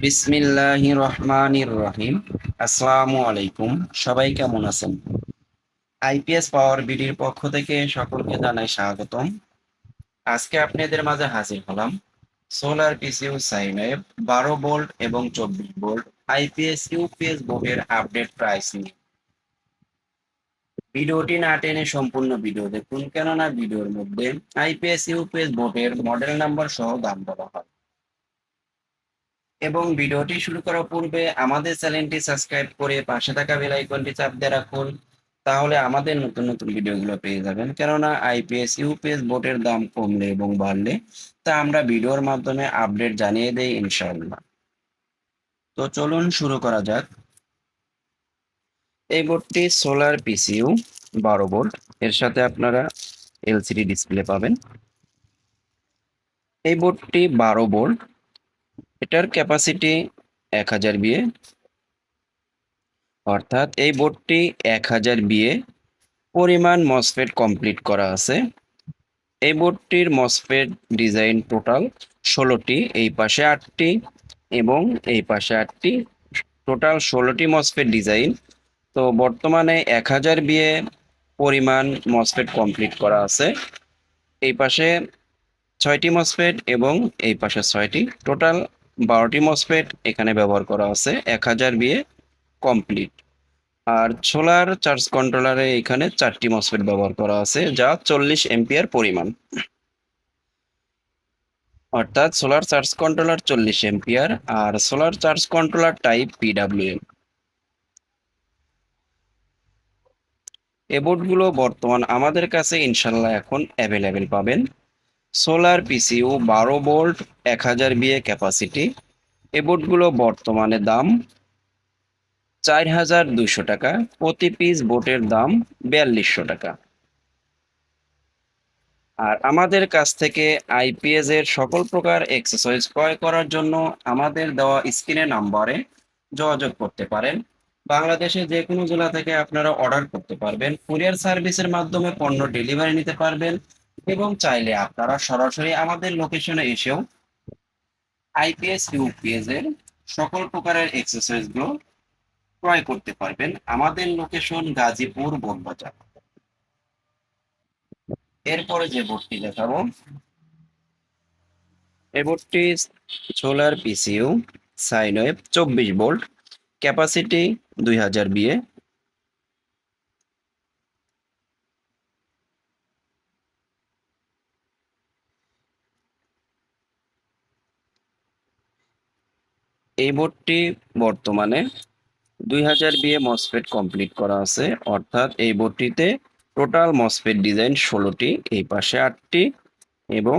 বিসমিল্লাহি রহমানির রহিম আসসালামু আলাইকুম সবাই কেমন আছেন? আইপিএস পাওয়ার বিডির পক্ষ থেকে সকলকে জানাই স্বাগতম। আজকে আপনাদের মাঝে হাজির হলাম সোলার পিসিউ সাইন বারো ভোল্ট এবং চব্বিশ ভোল্ট আইপিএস ইউপিএস বোর্ডের আপডেট প্রাইস নিয়ে। ভিডিওটি না টেনে সম্পূর্ণ ভিডিও দেখুন, কেননা ভিডিওর মধ্যে আইপিএস ইউপিএস বোর্ডের মডেল নাম্বার সহ দাম বলা হয়। এবং ভিডিওটি শুরু করার পূর্বে আমাদের চ্যানেলটি সাবস্ক্রাইব করে পাশে থাকা বেল আইকনটি চাপ দিয়ে রাখুন, তাহলে আমাদের নতুন নতুন ভিডিওগুলো পেয়ে যাবেন। কেননা আইপিএস, ইউপিএস বোর্ডের দাম কমলে এবং বাড়লে, তা আমরা ভিডিওর মাধ্যমে আপডেট জানিয়ে দেই ইনশাআল্লাহ। তো চলুন শুরু করা যাক। এই বোর্ডটি সোলার পিসিইউ, বারো ভোল্ট এর সাথে আপনারা এলসিডি ডিসপ্লে পাবেন। এই বোর্ডটি বারো ভোল্ট এটার ক্যাপাসিটি এক হাজার বিয়ে অর্থাৎ এই বোর্ডটি এক হাজার বিয়ে পরিমাণ মসফেট কমপ্লিট করা আছে। এই বোর্ডটির মসফেট ডিজাইন টোটাল ষোলোটি, এই পাশে আটটি এবং এই পাশে আটটি। টোটাল ষোলোটি মসফেট ডিজাইন তো বর্তমানে এক হাজার বিয়ে পরিমাণ মসফেট কমপ্লিট করা আছে। এই পাশে ছয়টি মসফেট এবং এই পাশে ছয়টি। টোটাল বারোটি মসফেট এখানে ব্যবহার করা আছে, এক হাজার বিয়ে কমপ্লিট আর সোলার চার্জ কন্ট্রোলারে এখানে চারটি মসফেট ব্যবহার করা আছে, যা চল্লিশ এম্পিয়ার পরিমাণ। অর্থাৎ সোলার চার্জ কন্ট্রোলার চল্লিশ এম্পিয়ার আর solar charge controller type PWM এ বোর্ডগুলো বর্তমান আমাদের কাছে ইনশাল্লাহ এখন অ্যাভেলেবেল পাবেন। সোলার পিসিউ বারো বোল্ট এক হাজার বিয়ে ক্যাপাসিটি এ বোর্ডগুলো বর্তমানে দাম চার হাজার দুইশো টাকা, প্রতি পিস বোটের দাম বিয়াল্লিশশো টাকা। আর আমাদের কাছ থেকে আইপিএস এর সকল প্রকার এক্সারসাইজ ক্রয় করার জন্য আমাদের দেওয়া স্ক্রিনে নাম্বারে যোগাযোগ করতে পারেন। বাংলাদেশে যে কোনো জেলা থেকে আপনারা অর্ডার করতে পারবেন। কুরিয়ার সার্ভিসের মাধ্যমে পণ্য ডেলিভারি নিতে পারবেন। এবং চাইলে আপনারা সরাসরি আমাদের লোকেশনে এসেও আইপিএস ইউপিএস এর সকল প্রকারের এক্সারসাইজগুলো ক্রয় করতে পারবেন আমাদের লোকেশন গাজীপুর বনবাজার। এরপরে যে বোর্ডটি দেখাবো এই বোর্ডটি সোলার পিসিউ সাইন ওয়েভ চব্বিশ ভোল্ট ক্যাপাসিটি দুই হাজার বিয়ে এই বোর্ডটি বর্তমানে দুই হাজার বিয়ে মসফেট কমপ্লিট করা আছে। অর্থাৎ এই বোর্ডটিতে টোটাল মসফেট ডিজাইন ষোলোটি, এই পাশে আটটি এবং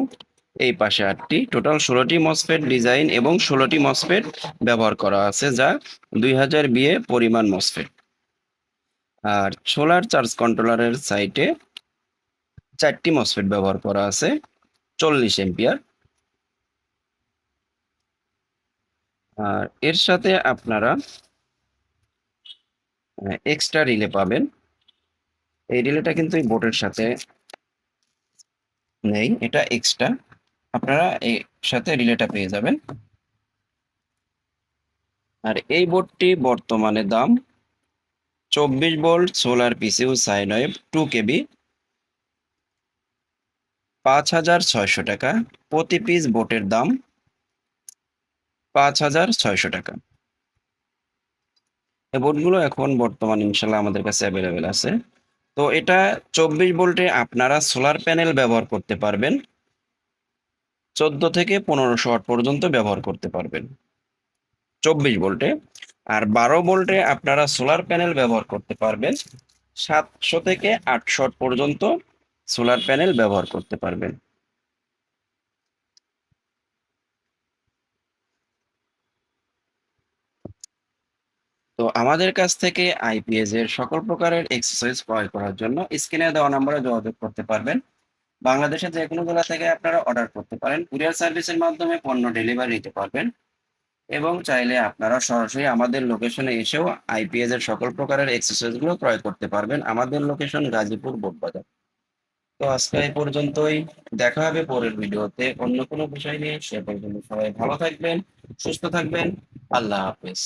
এই পাশে আটটি। টোটাল ষোলোটি মসফেট ডিজাইন এবং ষোলোটি মসফেট ব্যবহার করা আছে, যা দুই হাজার বিয়ে পরিমাণ মসফেট আর সোলার চার্জ কন্ট্রোলারের সাইটে চারটি মসফেট ব্যবহার করা আছে, চল্লিশ এম্পিয়ার আর এর সাথে আপনারা এক্সট্রা রিলে পাবেন। এই রিলেটা কিন্তু এই বোর্ডের সাথে নেই, এটা এক্সট্রা আপনারা এই সাথে রিলেটা পেয়ে যাবেন। আর এই বোর্ডটি বর্তমানে দাম চব্বিশ volt solar PCU wave two KB পাঁচ হাজার ছয়শো টাকা। প্রতি পিস বোটের দাম পাঁচ হাজার ছয়শো টাকা। এই বোর্ডগুলো এখন বর্তমান ইনশাল্লাহ আমাদের কাছে অ্যাভেলেবেল আছে। তো এটা চব্বিশ ভোল্টে আপনারা সোলার প্যানেল ব্যবহার করতে পারবেন। চোদ্দ থেকে পনেরোশো ওয়াট পর্যন্ত ব্যবহার করতে পারবেন। চব্বিশ ভোল্টে। আর বারো ভোল্টে আপনারা সোলার প্যানেল ব্যবহার করতে পারবেন। সাতশো থেকে আটশো পর্যন্ত সোলার প্যানেল ব্যবহার করতে পারবেন। তো আমাদের কাছ থেকে আইপিএস এর সকল প্রকারের এক্সারসাইজ ক্রয় করার জন্য স্ক্রিনে দেওয়া নম্বরে যোগাযোগ করতে পারবেন। বাংলাদেশের যে কোনো জেলা থেকে আপনারা অর্ডার করতে পারেন। কুরিয়ার সার্ভিসের মাধ্যমে পণ্য ডেলিভারি নিতে পারবেন এবং চাইলে আপনারা সরাসরি আমাদের লোকেশনে এসেও আইপিএস এর সকল প্রকারের এক্সারসাইজগুলো ক্রয় করতে পারবেন আমাদের লোকেশন গাজীপুর বোটবাজার তো আজকে এই পর্যন্তই। দেখা হবে পরের ভিডিওতে। অন্য কোনো বিষয় নিয়ে সে পর্যন্ত সবাই ভালো থাকবেন, সুস্থ থাকবেন। আল্লাহ হাফেজ।